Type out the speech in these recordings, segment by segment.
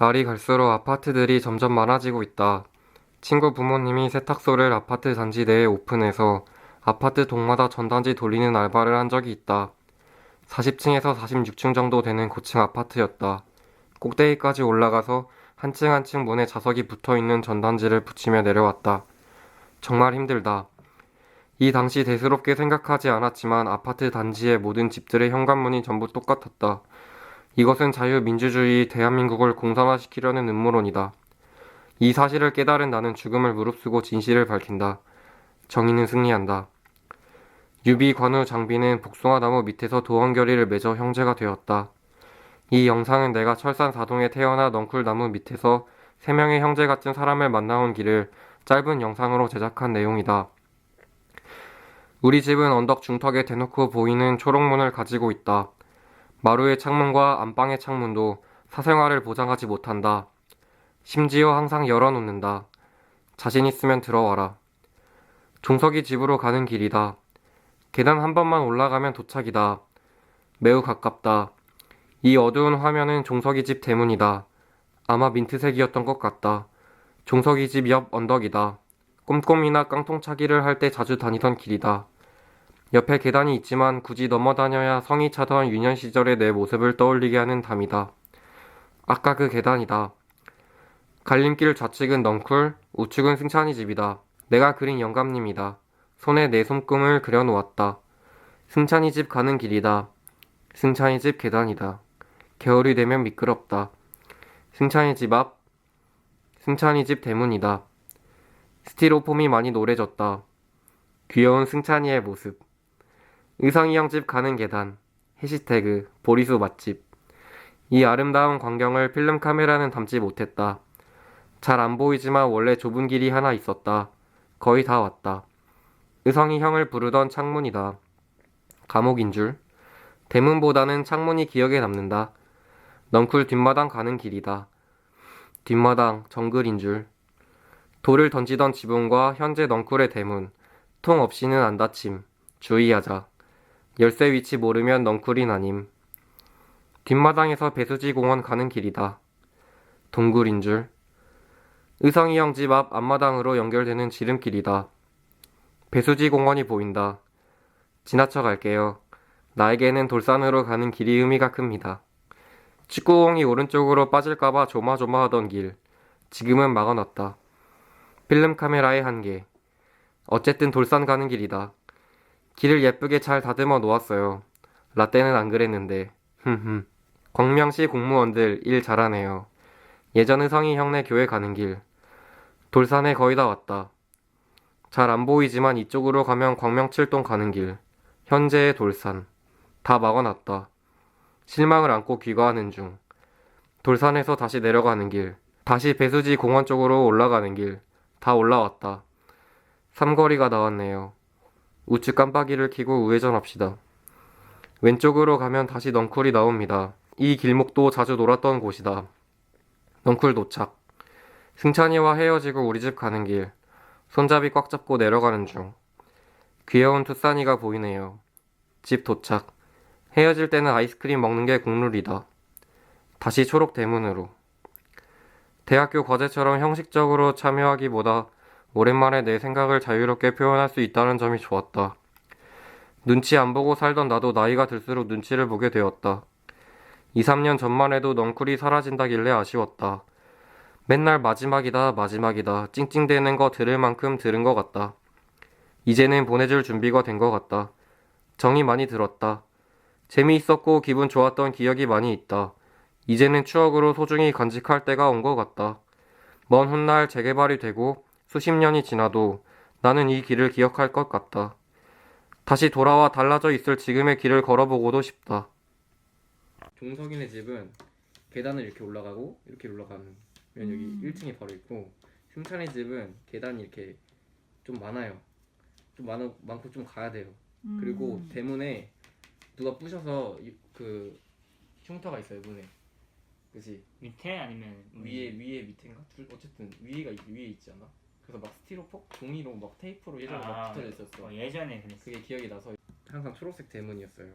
날이 갈수록 아파트들이 점점 많아지고 있다. 친구 부모님이 세탁소를 아파트 단지 내에 오픈해서 아파트 동마다 전단지 돌리는 알바를 한 적이 있다. 40층에서 46층 정도 되는 고층 아파트였다. 꼭대기까지 올라가서 한 층 한 층 문에 자석이 붙어 있는 전단지를 붙이며 내려왔다. 정말 힘들다. 이 당시 대수롭게 생각하지 않았지만 아파트 단지의 모든 집들의 현관문이 전부 똑같았다. 이것은 자유민주주의 대한민국을 공산화시키려는 음모론이다. 이 사실을 깨달은 나는 죽음을 무릅쓰고 진실을 밝힌다. 정의는 승리한다. 유비, 관우, 장비는 복숭아 나무 밑에서 도원결의를 맺어 형제가 되었다. 이 영상은 내가 철산 사동에 태어나 넝쿨나무 밑에서 세 명의 형제 같은 사람을 만나온 길을 짧은 영상으로 제작한 내용이다. 우리 집은 언덕 중턱에 대놓고 보이는 초록문을 가지고 있다. 마루의 창문과 안방의 창문도 사생활을 보장하지 못한다. 심지어 항상 열어놓는다. 자신 있으면 들어와라. 종석이 집으로 가는 길이다. 계단 한 번만 올라가면 도착이다. 매우 가깝다. 이 어두운 화면은 종석이 집 대문이다. 아마 민트색이었던 것 같다. 종석이 집 옆 언덕이다. 꼼꼼이나 깡통차기를 할 때 자주 다니던 길이다. 옆에 계단이 있지만 굳이 넘어다녀야 성이 차던 유년 시절의 내 모습을 떠올리게 하는 담이다. 아까 그 계단이다. 갈림길 좌측은 넝쿨, 우측은 승찬이 집이다. 내가 그린 영감님이다. 손에 내 손금을 그려놓았다. 승찬이 집 가는 길이다. 승찬이 집 계단이다. 겨울이 되면 미끄럽다. 승찬이 집 앞, 승찬이 집 대문이다. 스티로폼이 많이 노래졌다. 귀여운 승찬이의 모습. 의성이 형집 가는 계단. 해시태그 보리수 맛집. 이 아름다운 광경을 필름 카메라는 담지 못했다. 잘 안 보이지만 원래 좁은 길이 하나 있었다. 거의 다 왔다. 의성이 형을 부르던 창문이다. 감옥인 줄. 대문보다는 창문이 기억에 남는다. 넝쿨 뒷마당 가는 길이다. 뒷마당 정글인 줄. 돌을 던지던 지붕과 현재 넝쿨의 대문. 통 없이는 안 닫힘. 주의하자. 열쇠 위치 모르면 넝쿨인 아님. 뒷마당에서 배수지 공원 가는 길이다. 동굴인 줄. 의성이 형 집 앞 앞마당으로 연결되는 지름길이다. 배수지 공원이 보인다. 지나쳐 갈게요. 나에게는 돌산으로 가는 길이 의미가 큽니다. 축구공이 오른쪽으로 빠질까봐 조마조마하던 길. 지금은 막아놨다. 필름 카메라의 한계. 어쨌든 돌산 가는 길이다. 길을 예쁘게 잘 다듬어 놓았어요. 라떼는 안 그랬는데. 흠흠. 광명시 공무원들 일 잘하네요. 예전 의성이 형네 교회 가는 길. 돌산에 거의 다 왔다. 잘 안 보이지만 이쪽으로 가면 광명칠동 가는 길. 현재의 돌산. 다 막아놨다. 실망을 안고 귀가하는 중. 돌산에서 다시 내려가는 길. 다시 배수지 공원 쪽으로 올라가는 길. 다 올라왔다. 삼거리가 나왔네요. 우측 깜빡이를 켜고 우회전합시다. 왼쪽으로 가면 다시 넝쿨이 나옵니다. 이 길목도 자주 놀았던 곳이다. 넝쿨 도착. 승찬이와 헤어지고 우리 집 가는 길. 손잡이 꽉 잡고 내려가는 중. 귀여운 투싼이가 보이네요. 집 도착. 헤어질 때는 아이스크림 먹는 게 국룰이다. 다시 초록 대문으로. 대학교 과제처럼 형식적으로 참여하기보다 오랜만에 내 생각을 자유롭게 표현할 수 있다는 점이 좋았다. 눈치 안 보고 살던 나도 나이가 들수록 눈치를 보게 되었다. 2, 3년 전만 해도 넝쿨이 사라진다길래 아쉬웠다. 맨날 마지막이다, 마지막이다, 찡찡대는 거 들을 만큼 들은 것 같다. 이제는 보내줄 준비가 된 것 같다. 정이 많이 들었다. 재미있었고 기분 좋았던 기억이 많이 있다. 이제는 추억으로 소중히 간직할 때가 온 것 같다. 먼 훗날 재개발이 되고 수십 년이 지나도 나는 이 길을 기억할 것 같다. 다시 돌아와 달라져 있을 지금의 길을 걸어보고도 싶다. 종석이네 집은 계단을 이렇게 올라가고 이렇게 올라가면 여기 음. 1층이 바로 있고 승찬이 집은 계단이 이렇게 좀 많아요. 좀 많아, 많고 좀 가야 돼요. 그리고 음. 대문에 누가 부셔서 이- 그 흉터가 있어요 문에. 그지 밑에 아니면 위에 위에 밑인가? 둘 어쨌든 위에가 있- 위에 있지 않아? 그래서 막 스티로폼 종이로 막 테이프로 예전에 막 아, 붙어져 있었어. 어, 예전에 그랬어. 그게 기억이 나서 항상 초록색 대문이었어요.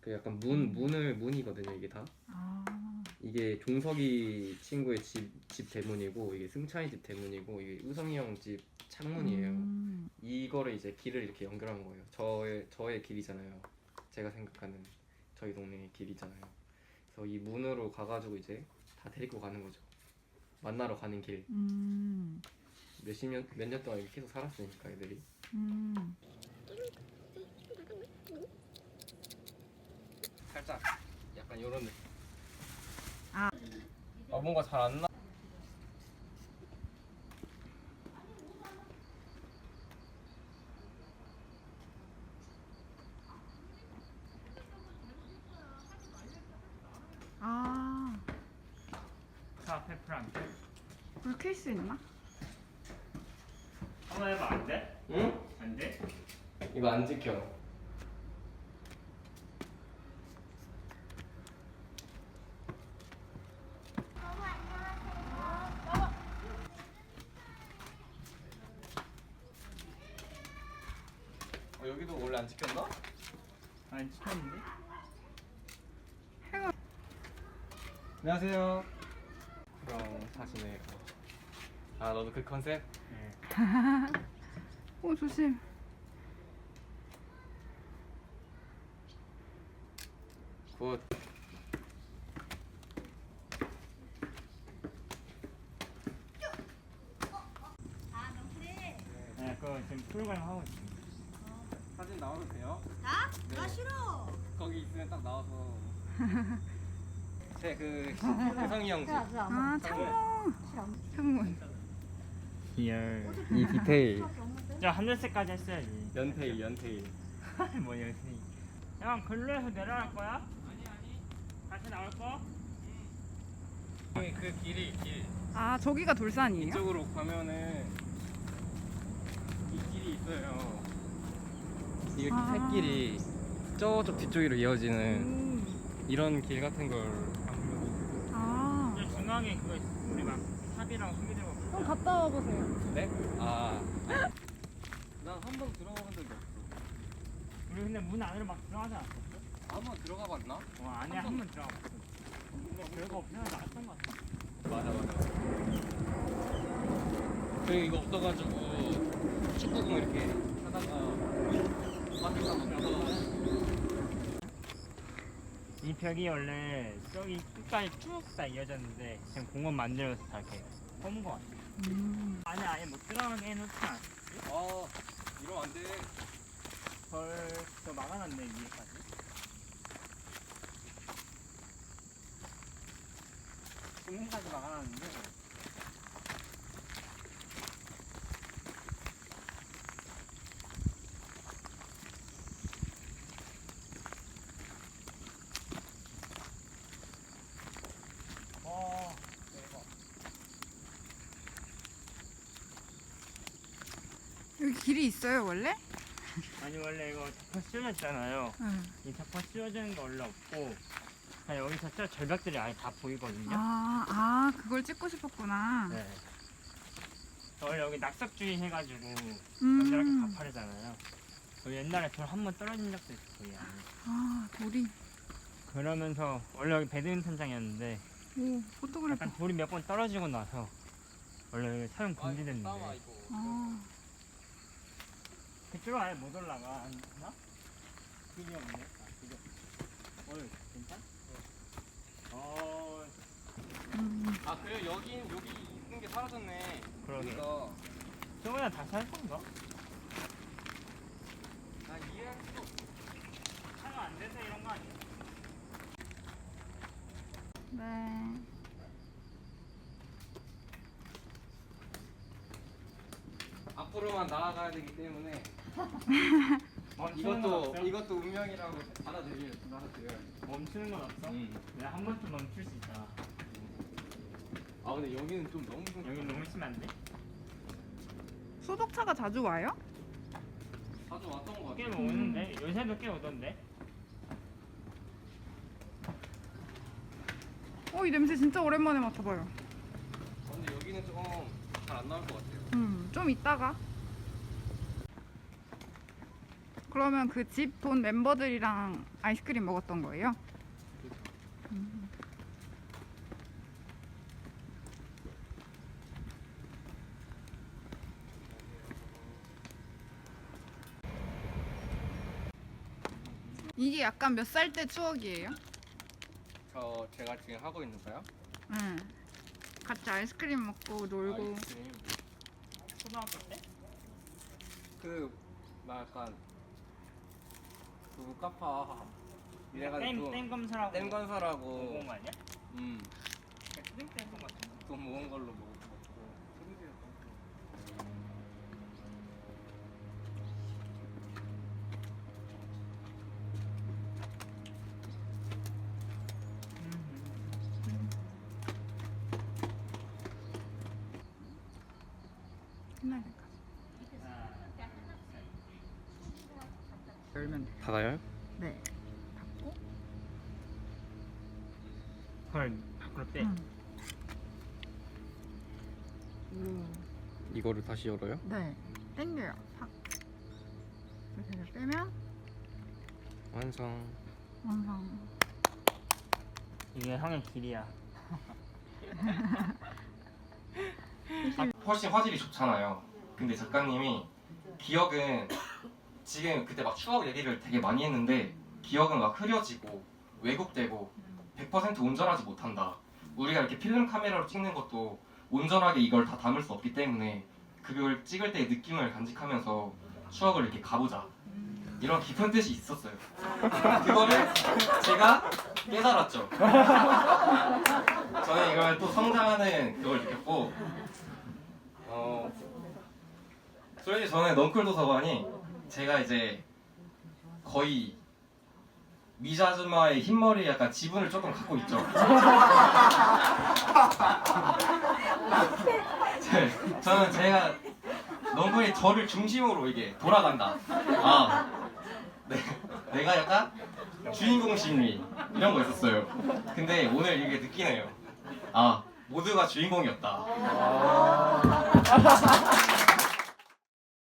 그 약간 문 문을 문이거든요 이게 다. 아, 이게 종석이 친구의 집, 집 대문이고 이게 승찬이 집 대문이고 이게 우성이 형 집 창문이에요. 음. 이거를 이제 길을 이렇게 연결한 거예요. 저의 저의 길이잖아요. 제가 생각하는 저희 동네의 길이잖아요. 그래서 이 문으로 가가지고 이제 다 데리고 가는 거죠. 만나러 가는 길. 음. 몇십 년 몇 년 동안 이렇게 계속 살았으니까 애들이. 음. 살짝 약간 이런 느낌. 아. 아 뭔가 잘 안 나. 아, 차 앞에 프랑 불 케이스 있나? 한번 해봐 안 돼? 응? 안 돼? 이거 안 지켜. 어, 여기도 원래 안 찍혔나? 아니 찍혔는데? 안녕하세요. 그럼 사진에 아 너도 그 컨셉? 네 오, 조심. 굿. 네 그거 지금 프로그램 하고 있어 사진 나와도 돼요? 나? 네. 나 싫어. 거기 있으면 딱 나와서 제그 혜성이 형 집. 아, 창문. 창문. 리얼 이 디테일 저 하늘색까지 했어야지 연테일 연테일 뭐 여기 형 글로에서 내려갈 거야? 아니 아니 같이 나올 거? 그 길이 길 아, 저기가 돌산이에요? 이쪽으로 가면은 이 길이 있어요 이 아. 샛길이 저쪽 뒤쪽으로 이어지는 음. 이런 길 같은 걸 아. 저 중앙에 그거 있어 우리 막 삽이랑 소기 들 고 그럼 갔다 와보세요. 네? 아. 난 한 번 들어가본 적이 없어. 우리 근데 문 안으로 막 들어가지 않았어? 한 번 들어가 봤나? 어 안에 한 번 들어가 봤어 근데 별거 없으면 나갔던 것 같아 맞아, 맞아. 그리고 이거 없어가지고 축구공 이렇게 하다가 마트 가서 이 벽이 원래 저기 끝까지 쭉 다 이어졌는데 지금 공원 만들어서 다 이렇게 검은 것 같아 음. 안에 아예 못 들어가게 해놓지 않았어? 아, 이러면 안 돼. 헐, 저 막아놨네 위에까지. 중간까지 막아놨는데. 와, 대박. 여기 길이 있어요, 원래? 아니 원래 이거 자파 씌워졌잖아요. 응. 이 자파 씌워지는 거 원래 없고 그냥 여기서 저 절벽들이 아예 다 보이거든요. 아, 아, 그걸 찍고 싶었구나. 네. 원래 여기 낙석주의 해가지고 음. 남자렇게 가파르잖아요. 저 옛날에 돌 한 번 떨어진 적도 안에. 아, 돌이. 그러면서 원래 여기 배드민턴장이었는데 오, 포토그래퍼. 약간 돌이 몇 번 떨어지고 나서 원래 여기 사용 금지됐는데 아, 그쪽으로 아예 못 올라가 나? 길이 없네 아 없어 어이 괜찮? 어 음. 아, 그래 여기 여기 있는 게 사라졌네. 그러게. 그러니까 저거야 다살 건가? 나 이해할 수 없어. 차가 안 돼서 이런 거 아니야? 네. 앞으로만 나아가야 되기 때문에 멈추는 건 이것도 없어? 이것도 운명이라고 받아들여 받아들여야 돼. 멈추는 건 없어? 음. 내가 한 번쯤 멈출 수 있잖아 아 근데 여기는 좀 너무 여기 너무 심한데? 소독차가 자주 와요? 자주 왔던 거꽤 같아. 오는데? 요새도 꽤 오던데? 어, 이 냄새 진짜 오랜만에 맡아봐요. 근데 여기는 좀 잘 안 나올 것 같아요. 음, 좀 이따가. 그러면 그 집 돈 멤버들이랑 아이스크림 먹었던 거예요? 음. 이게 약간 몇 살 때 추억이에요? 저 제가 지금 하고 있는 거요? 응. 같이 아이스크림 먹고 놀고. 초등학교 때? 그나 약간 그 무카파 이래가지고 땡, 땡 검사라고. 땡 건설하고. 공부한 거 아니야? 음, 했던 거 같은데. 돈 모은 걸로 먹고. 끝날 때까 열면 돼. 닫아요? 네. 닫고. 헐때 응. 오. 이거를 다시 열어요? 네. 땡겨요. 팍. 이렇게 빼면 완성 완성. 이게 형의 길이야 훨씬 화질이 좋잖아요. 근데 작가님이 기억은 지금 그때 막 추억 얘기를 되게 많이 했는데 기억은 막 흐려지고 왜곡되고 100% 온전하지 못한다. 우리가 이렇게 필름 카메라로 찍는 것도 온전하게 이걸 다 담을 수 없기 때문에 그걸 찍을 때의 느낌을 간직하면서 추억을 이렇게 가보자. 이런 깊은 뜻이 있었어요. 그거를 제가 깨달았죠. 저는 이걸 또 성장하는 그걸 느꼈고 어 솔직히 저는 넝클 도서관이 제가 이제 거의 미자 아줌마의 흰머리에 약간 지분을 조금 갖고 있죠. 제- 저는 제가 넝클이 저를 중심으로 이게 돌아간다. 아, 네, 내가 약간 주인공 심리 이런 거 있었어요. 근데 오늘 이게 느끼네요. 아, 모두가 주인공이었다.